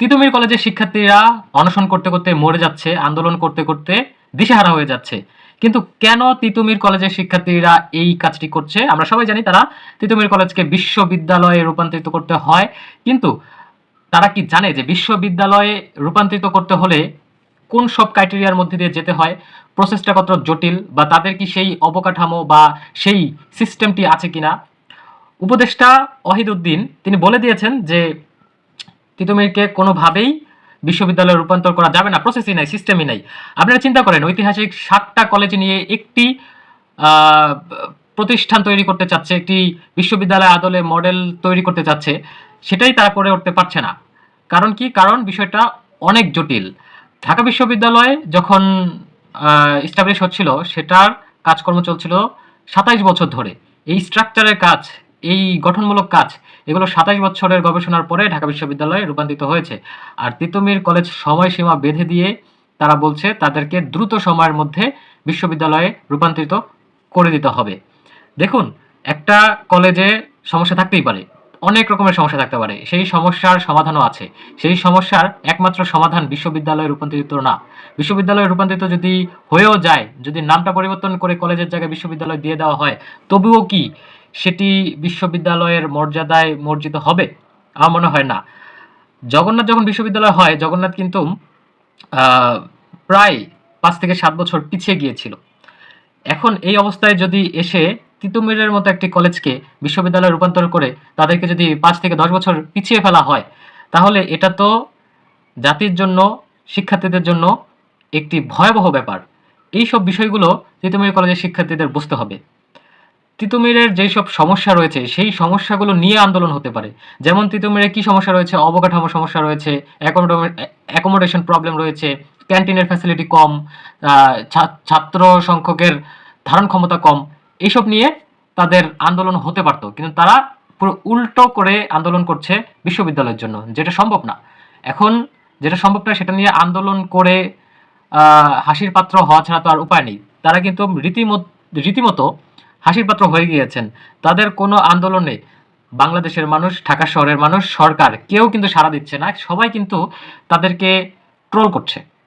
তিতুমির কলেজের শিক্ষার্থীরা অনশন করতে করতে মরে যাচ্ছে, আন্দোলন করতে করতে দিশেহারা হয়ে যাচ্ছে। কিন্তু কেন তিতুমির কলেজের শিক্ষার্থীরা এই কাজটি করছে? আমরা সবাই জানি তারা তিতুমির কলেজকে বিশ্ববিদ্যালয়ে রূপান্তরিত করতে হয়, কিন্তু তারা কি জানে যে বিশ্ববিদ্যালয়ে রূপান্তরিত করতে হলে কোন সব ক্রাইটেরিয়ার মধ্যে দিয়ে যেতে হয়? প্রসেসটা কত জটিল বা তাদের কি সেই অবকাঠামো বা সেই সিস্টেমটি আছে কিনা? উপদেষ্টা ওয়াহিদ উদ্দিন তিনি বলে দিয়েছেন যে তিতুমিরকে কোনোভাবেই বিশ্ববিদ্যালয়ে রূপান্তর করা যাবে না প্রসেসই নাই সিস্টেমই নাই। আপনারা চিন্তা করেন, ঐতিহাসিক সাতটা কলেজ নিয়ে একটি প্রতিষ্ঠান তৈরি করতে চাচ্ছে, একটি বিশ্ববিদ্যালয় আদলে মডেল তৈরি করতে চাচ্ছে, সেটাই তারা করে উঠতে পারছে না। কারণ কি? কারণ বিষয়টা অনেক জটিল। ঢাকা বিশ্ববিদ্যালয় যখন স্টাবলিশ হচ্ছিল, সেটার কাজকর্ম চলছিল সাতাইশ বছর ধরে। এই স্ট্রাকচারের কাজ এই গঠনমূলক কাজ, এগুলো সাতাইশ বছরের গবেষণার পরে ঢাকা বিশ্ববিদ্যালয়ে রূপান্তরিত হয়েছে। আর তিতুমির কলেজ সময়সীমা বেঁধে দিয়ে তারা বলছে তাদেরকে দ্রুত সময়ের মধ্যে বিশ্ববিদ্যালয়ে রূপান্তরিত করে দিতে হবে। দেখুন, একটা কলেজে সমস্যা থাকতেই পারে, অনেক রকমের সমস্যা থাকতে পারে। সেই সমস্যার সমাধানও আছে। সেই সমস্যার একমাত্র সমাধান বিশ্ববিদ্যালয়ে রূপান্তরিত না। বিশ্ববিদ্যালয়ে রূপান্তরিত যদি হয়েও যায়, যদি নামটা পরিবর্তন করে কলেজের জায়গায় বিশ্ববিদ্যালয় দিয়ে দেওয়া হয়, তবুও কি সেটি বিশ্ববিদ্যালয়ের মর্যাদায় মর্জিত হবে? আমার মনে হয় না। জগন্নাথ যখন বিশ্ববিদ্যালয় হয়, জগন্নাথ কিন্তু প্রায় পাঁচ থেকে সাত বছর পিছিয়ে গিয়েছিল। এখন এই অবস্থায় যদি এসে তিতুমিরের মতো একটি কলেজকে বিশ্ববিদ্যালয়ে রূপান্তর করে তাদেরকে যদি পাঁচ থেকে দশ বছর পিছিয়ে ফেলা হয়, তাহলে এটা তো জাতির জন্য, শিক্ষার্থীদের জন্য একটি ভয়াবহ ব্যাপার। এইসব বিষয়গুলো তিতুমির কলেজের শিক্ষার্থীদের বুঝতে হবে। তিতুমিরের যেই সব সমস্যা রয়েছে, সেই সমস্যাগুলো নিয়ে আন্দোলন হতে পারে। যেমন তিতুমিরে কি সমস্যা রয়েছে? অবকাঠামো সমস্যা রয়েছে অ্যাকোমোডেশন প্রবলেম রয়েছে ক্যান্টিনের ফ্যাসিলিটি কম ছাত্র সংখ্যকের ধারণ ক্ষমতা কম এইসব নিয়ে তাদের আন্দোলন হতে পারতো। কিন্তু তারা পুরো উল্টো করে আন্দোলন করছে বিশ্ববিদ্যালয়ের জন্য, যেটা সম্ভব না। এখন যেটা সম্ভব না, সেটা নিয়ে আন্দোলন করে হাসির পাত্র হওয়া ছাড়া তো আর উপায় নেই। তারা কিন্তু রীতিমত, রীতিমতো হাসির পাত্র হয়ে গিয়েছেন। তাদের কোনো আন্দোলনে বাংলাদেশের মানুষ, ঢাকা শহরের মানুষ, সরকার, কেউ কিন্তু সাড়া দিচ্ছে না। সবাই কিন্তু তাদেরকে ট্রোল করছে।